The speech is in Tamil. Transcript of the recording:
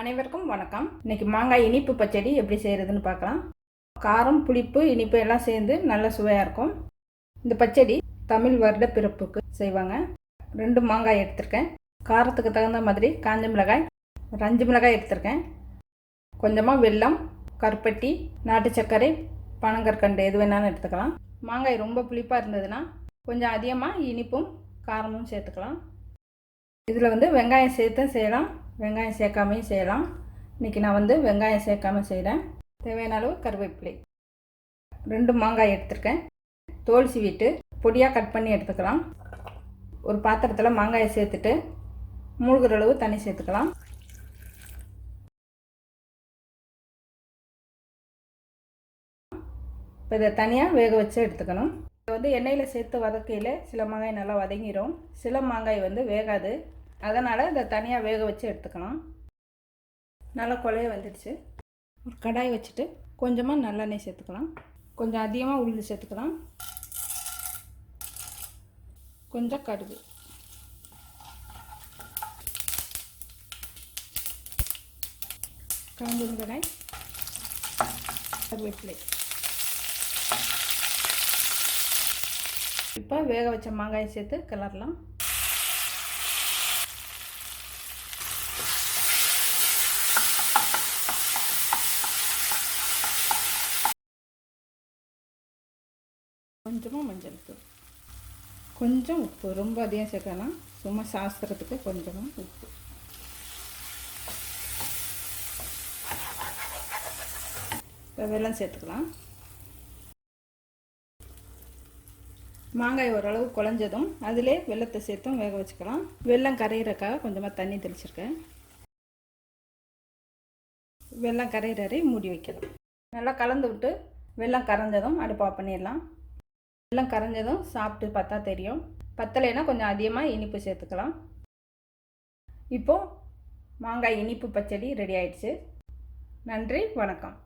அனைவருக்கும் வணக்கம். இன்னைக்கு மாங்காய் இனிப்பு பச்சடி எப்படி செய்கிறதுன்னு பார்க்கலாம். காரம் புளிப்பு இனிப்பு எல்லாம் சேர்ந்து நல்ல சுவையாக இருக்கும். இந்த பச்சடி தமிழ் வருட பிறப்புக்கு செய்வாங்க. ரெண்டு மாங்காய் எடுத்திருக்கேன். காரத்துக்கு தகுந்த மாதிரி காஞ்ச மிளகாய் ஒரு அஞ்சு மிளகாய் எடுத்திருக்கேன். கொஞ்சமாக வெல்லம் கருப்பட்டி நாட்டு சர்க்கரை பனங்கற்கண்டு எது வேணாலும் எடுத்துக்கலாம். மாங்காய் ரொம்ப புளிப்பாக இருந்ததுன்னா கொஞ்சம் அதிகமாக இனிப்பும் காரமும் சேர்த்துக்கலாம். இதில் வந்து வெங்காயம் சேர்த்து செய்யலாம். வெங்காயம் சேர்க்காமையும் செய்யலாம். இன்றைக்கி நான் வந்து வெங்காயம் சேர்க்காம செய்கிறேன் தேவையான அளவு கருவேப்பிலை. ரெண்டு மாங்காய் எடுத்திருக்கேன். தோல் சீவிட்டு பொடியாக கட் பண்ணி எடுத்துக்கலாம். ஒரு பாத்திரத்தில் மாங்காயை சேர்த்துட்டு மூழ்கிற அளவு தண்ணி சேர்த்துக்கலாம். இப்போ இதை தனியாக வேக வச்சு எடுத்துக்கணும். இதை வந்து எண்ணெயில் சேர்த்து வதக்கையில் சில மாங்காய் நல்லா வதங்கிடும் சில மாங்காய் வந்து வேகாது. அதனால் இதை தனியாக வேக வச்சு எடுத்துக்கலாம். நல்லா குழைய வந்துடுச்சு. ஒரு கடாய் வச்சுட்டு கொஞ்சமாக நல்லெண்ணெய் சேர்த்துக்கலாம். கொஞ்சம் அதிகமாக உளுந்து சேர்த்துக்கலாம். கொஞ்சம் கடுகு. காஞ்ச மிளகாய் கருவேப்பிலை. இப்போ வேக வச்ச மாங்காயை சேர்த்து கிளறலாம். கொஞ்சமாக மஞ்சள் தூள். கொஞ்சம் உப்பு. ரொம்ப அதிகம் சேர்க்கலாம் சும்மா சாஸ்திரத்துக்கு கொஞ்சமாக உப்பு. இப்போ வெல்லம் சேர்த்துக்கலாம். மாங்காய் ஓரளவு குழஞ்சதும் அதிலே வெள்ளத்தை சேர்த்தும் வேக வச்சுக்கலாம். வெள்ளம் கரையிறக்காக கொஞ்சமாக தண்ணி தெளிச்சிருக்கேன். வெள்ளம் கரையிறரை மூடி வைக்கலாம். நல்லா கலந்து விட்டு வெள்ளம் கரைஞ்சதும் அடுப்பாக பண்ணிடலாம். எல்லாம் கரைஞ்சதும் சாப்பிட்டு பார்த்தா தெரியும். பத்தலைன்னா கொஞ்சம் அதிகமாக இனிப்பு சேர்த்துக்கலாம். இப்போது மாங்காய் இனிப்பு பச்சடி ரெடி ஆயிடுச்சு. நன்றி வணக்கம்.